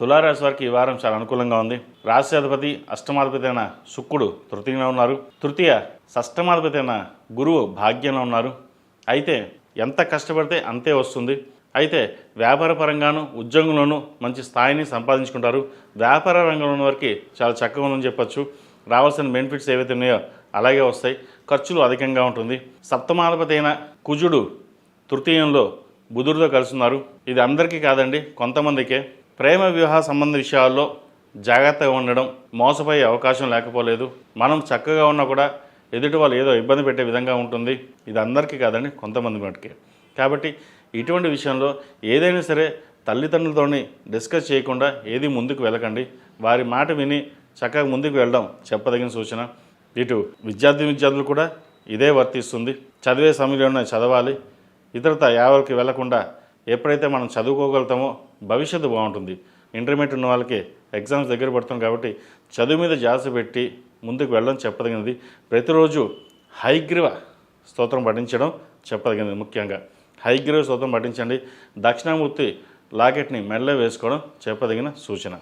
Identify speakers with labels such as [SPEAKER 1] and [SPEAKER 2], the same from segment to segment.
[SPEAKER 1] తులారాశి వారికి ఈ వారం చాలా అనుకూలంగా ఉంది. రాశ్యాధిపతి అష్టమాధిపతి అయిన శుక్రుడు తృతీయంలో ఉన్నారు. తృతీయ షష్టమాధిపతి అయిన గురువు భాగ్యంలో ఉన్నారు. అయితే ఎంత కష్టపడితే అంతే వస్తుంది. అయితే వ్యాపార పరంగాను ఉద్యోగంలోనూ మంచి స్థాయిని సంపాదించుకుంటారు. వ్యాపార రంగంలో ఉన్న వారికి చాలా చక్కగా ఉందని చెప్పచ్చు. రావాల్సిన బెనిఫిట్స్ ఏవైతే ఉన్నాయో అలాగే వస్తాయి. ఖర్చులు అధికంగా ఉంటుంది. సప్తమాధిపతి అయిన కుజుడు తృతీయంలో బుధుడితో కలుస్తున్నారు ఇది అందరికీ కాదండి కొంతమందికే. ప్రేమ వివాహ సంబంధ విషయాల్లో జాగ్రత్తగా ఉండడం మోసపోయే అవకాశం లేకపోలేదు. మనం చక్కగా ఉన్నా కూడా ఎదుటి వాళ్ళు ఏదో ఇబ్బంది పెట్టే విధంగా ఉంటుంది. ఇది అందరికీ కాదండి కొంతమంది మటుకే. కాబట్టి ఇటువంటి విషయంలో ఏదైనా సరే తల్లిదండ్రులతోని డిస్కస్ చేయకుండా ఏది ముందుకు వెళ్ళకండి. వారి మాట విని చక్కగా ముందుకు వెళ్ళడం చెప్పదగిన సూచన. ఇటు విద్యార్థి విద్యార్థులు కూడా ఇదే వర్తిస్తుంది. చదివే సమయంలోనే చదవాలి. ఇతరత యావరికి వెళ్ళకుండా ఎప్పుడైతే మనం చదువుకోగలుగుతామో భవిష్యత్తు బాగుంటుంది. ఇంటర్మీడియట్ ఉన్న వాళ్ళకి ఎగ్జామ్స్ దగ్గర పడుతుంది కాబట్టి చదువు మీద జాస పెట్టి ముందుకు వెళ్ళడం చెప్పదగినది. ప్రతిరోజు హైగ్రీవ స్తోత్రం పఠించడం చెప్పదగినది ముఖ్యంగా. హైగ్రీవ స్తోత్రం పఠించండి. దక్షిణామూర్తి లాకెట్ని మెడలో వేసుకోవడం చెప్పదగిన సూచన.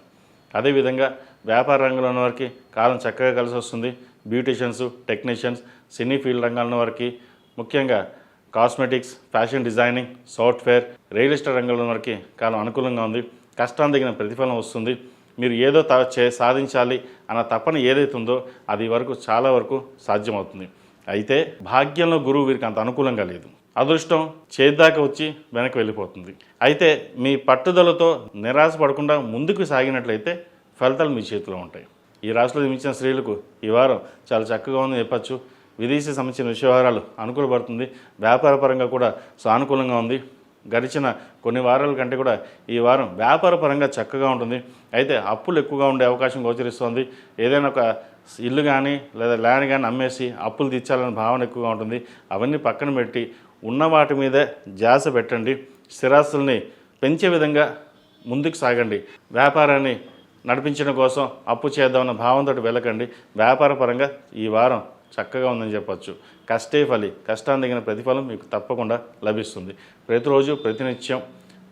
[SPEAKER 1] అదేవిధంగా వ్యాపార రంగంలో ఉన్న వారికి కాలం చక్కగా కలిసి వస్తుంది. బ్యూటీషియన్స్ టెక్నీషియన్స్ సినీ ఫీల్డ్ రంగాల ఉన్న వారికి. ముఖ్యంగా cosmetics fashion designing software real estate రంగంలో ఉన్న వారికి కాలం అనుకూలంగా ఉంది. కష్టాన్ని తగిన ప్రతిఫలం వస్తుంది. మీరు ఏదో త చే సాధించాలి అన్న తపన ఏదైతే ఉందో అది వరకు చాలా వరకు సాధ్యమవుతుంది. అయితే భాగ్యంలో గురువు వీరికి అంత అనుకూలంగా లేదు. అదృష్టం చేద్దాకా వచ్చి వెనక్కి వెళ్ళిపోతుంది. అయితే మీ పట్టుదలతో నిరాశ పడకుండా ముందుకు సాగినట్లయితే ఫలితాలు మీ చేతిలో ఉంటాయి. ఈ రాశిలో జన్మించిన స్త్రీలకు ఈ వారం చాలా చక్కగా ఉందని చెప్పచ్చు. విదేశీ సంబంధించిన విషయవారాలు అనుకూలపడుతుంది వ్యాపార పరంగా కూడా సానుకూలంగా ఉంది. గడిచిన కొన్ని వారాల కంటే కూడా ఈ వారం వ్యాపారపరంగా చక్కగా ఉంటుంది. అయితే అప్పులు ఎక్కువగా ఉండే అవకాశం గోచరిస్తోంది. ఏదైనా ఒక ఇల్లు కానీ లేదా ల్యాండ్ కానీ అమ్మేసి అప్పులు తీర్చాలనే భావన ఎక్కువగా ఉంటుంది. అవన్నీ పక్కన పెట్టి ఉన్న వాటి మీదే జాస పెట్టండి. స్థిరాస్తుల్ని పెంచే విధంగా ముందుకు సాగండి. వ్యాపారాన్ని నడిపించడం కోసం అప్పు చేద్దామన్న భావంతో వెళ్ళకండి. వ్యాపారపరంగా ఈ వారం చక్కగా ఉందని చెప్పచ్చు. కష్టే ఫలి కష్టాన్ని తగిన ప్రతిఫలం మీకు తప్పకుండా లభిస్తుంది. ప్రతిరోజు ప్రతినిత్యం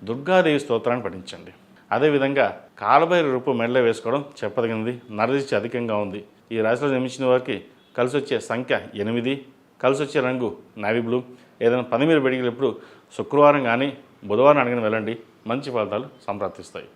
[SPEAKER 1] దుర్గాదేవి స్తోత్రాన్ని పఠించండి. అదేవిధంగా కాలభైర రూపు మెడలో వేసుకోవడం చెప్పదగినది నరదిష్టి అధికంగా ఉంది. ఈ రాశిలో జన్మించిన వారికి కలిసి వచ్చే సంఖ్య ఎనిమిది కలిసి వచ్చే రంగు నావీ బ్లూ. ఏదైనా పని మీద పెడిగినప్పుడు శుక్రవారం కానీ బుధవారం అడిగిన వెళ్ళండి. మంచి ఫలితాలు సంప్రాప్తిస్తాయి.